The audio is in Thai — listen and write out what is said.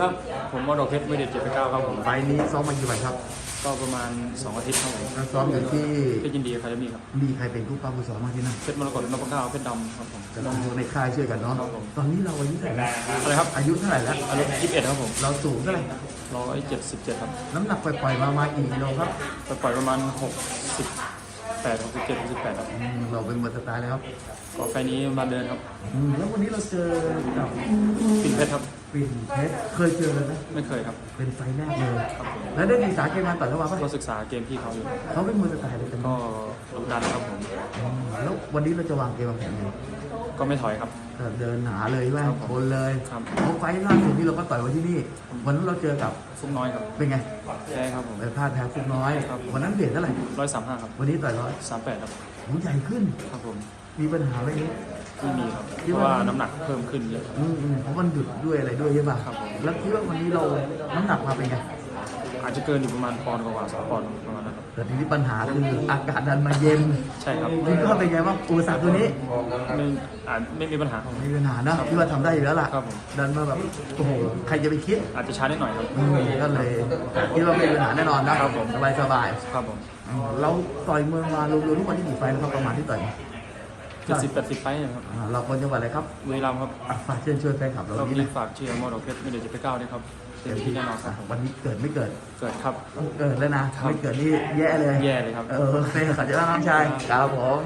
ครับ ผมมอดอกเพชรไม่เด็ดเจ็ดไปเก้าครับผม ไฟล์นี้ซ้อมมากี่วันครับ ก็ประมาณ 2 อาทิตย์ครับผมก็ซ้อมอยู่ที่เพชรยินดีคาเดมี่ครับ มีใครเป็นผู้ป้าผู้ซ้อมมางที่นั่นเพชรมรกตนพเก้าเพชรดำครับผมก็ต้องในค่ายช่วยกันเนาะครับผมตอนนี้เราอายุเท่าไหร่แล้วอะไรครับ อายุเท่าไหร่แล้วอายุยี่สิบเอ็ดครับผม เราสูงเท่าไหร่ร้อยเจ็ดสิบเจ็ดครับ น้ำหนักปล่อยๆมามากี่กิโลครับไปปล่อยประมาณหกสิบแปดหกสิบเจ็ดหกสิบแปดครับอืมเราเป็นมวยสไตล์แล้วก็ไฟล์นี้มาเดินครับอืมแล้ววันนี้เราเจอกับปิ่นเพชรครับปิ่นเพชรเคยเจอเลยไหมไม่เคยครับเป็นไฟล์แรกเลยครับผมแล้วได้ศึกษาเกมมาต่อยเข้ามาปะก็ศึกษาเกมพี่เขาอยู่เขาเป็นมวยสไตล์เลยกันก็ลงดันครับผมแล้ววันนี้เราจะวางเกมวางแผนยังไงก็ไม่ถอยครับก็เดินหาเลยว่าครับผมคนเลยครับเพราะไฟล์ล่าสุดที่เราก็ต่อยไว้ที่นี่วันนั้นเราเจอกับฟุกน้อยครับเป็นไงแพ้ครับผมไปพลาดแพ้ฟุกน้อยครับวันนั้นเบียดเท่าไหร่ร้อยสามห้าครับวันนี้ต่อยร้อยสามแปดครับหูใหญ่ขึ้นครับผมมีปัญหาอะไรนี้ไม่มี ครับเพราะว่าน้ำหนักเพิ่มขึ้นเยอะครับอืมอืมเพราะมันหยุดด้วยอะไรด้วยใช่ป่ะครับผม แล้วคิดว่าวันนี้เราน้ำหนักมาเป็นไงอาจจะเกินอยู่ประมาณปอนด์กว่าๆสองปอนด์ประมาณนั้นครับ แต่ทีนี้ปัญหาคืออากาศดันมาเย็นใช่ครับคิดว่าเป็นไงบ้างอุปสรรคตัวนี้ไม่อาจไม่มีปัญหาครับไม่มีปัญหานะคิดว่าทำได้อยู่แล้วล่ะครับผม ดันมาแบบโอ้โหใครจะไปคิดอาจจะช้าได้หน่อยครับ อืมก็เลยคิดว่าไม่มีปัญหาแน่นอนนะครับผม สบายสบายครับผมๆอืมเราต่อยเมืองมารวมๆทุกวันที่กี่ไฟล์นะครับประมาณที่ต่อยมา เจ็ดสิบแปดสิบไฟต์นะครับอ่าเราคนจังหวัดอะไรครับบุรีรัมย์ครับอะฝากเชิญชวนแฟนคลับเรารอบนี้นี้นะฝากเชียร์มอดอกเพชรไม่เดี๋ยวจะไปก้าวด้วยครับเต็มที่แน่นอนครับผมวันนี้เกิดไม่เกิดเกิดครับ ต้องเกิดแล้วนะไม่เกิดนี่แย่เลย แย่เลยครับ เออโอเคขอบคุณมากน้องชายครับผม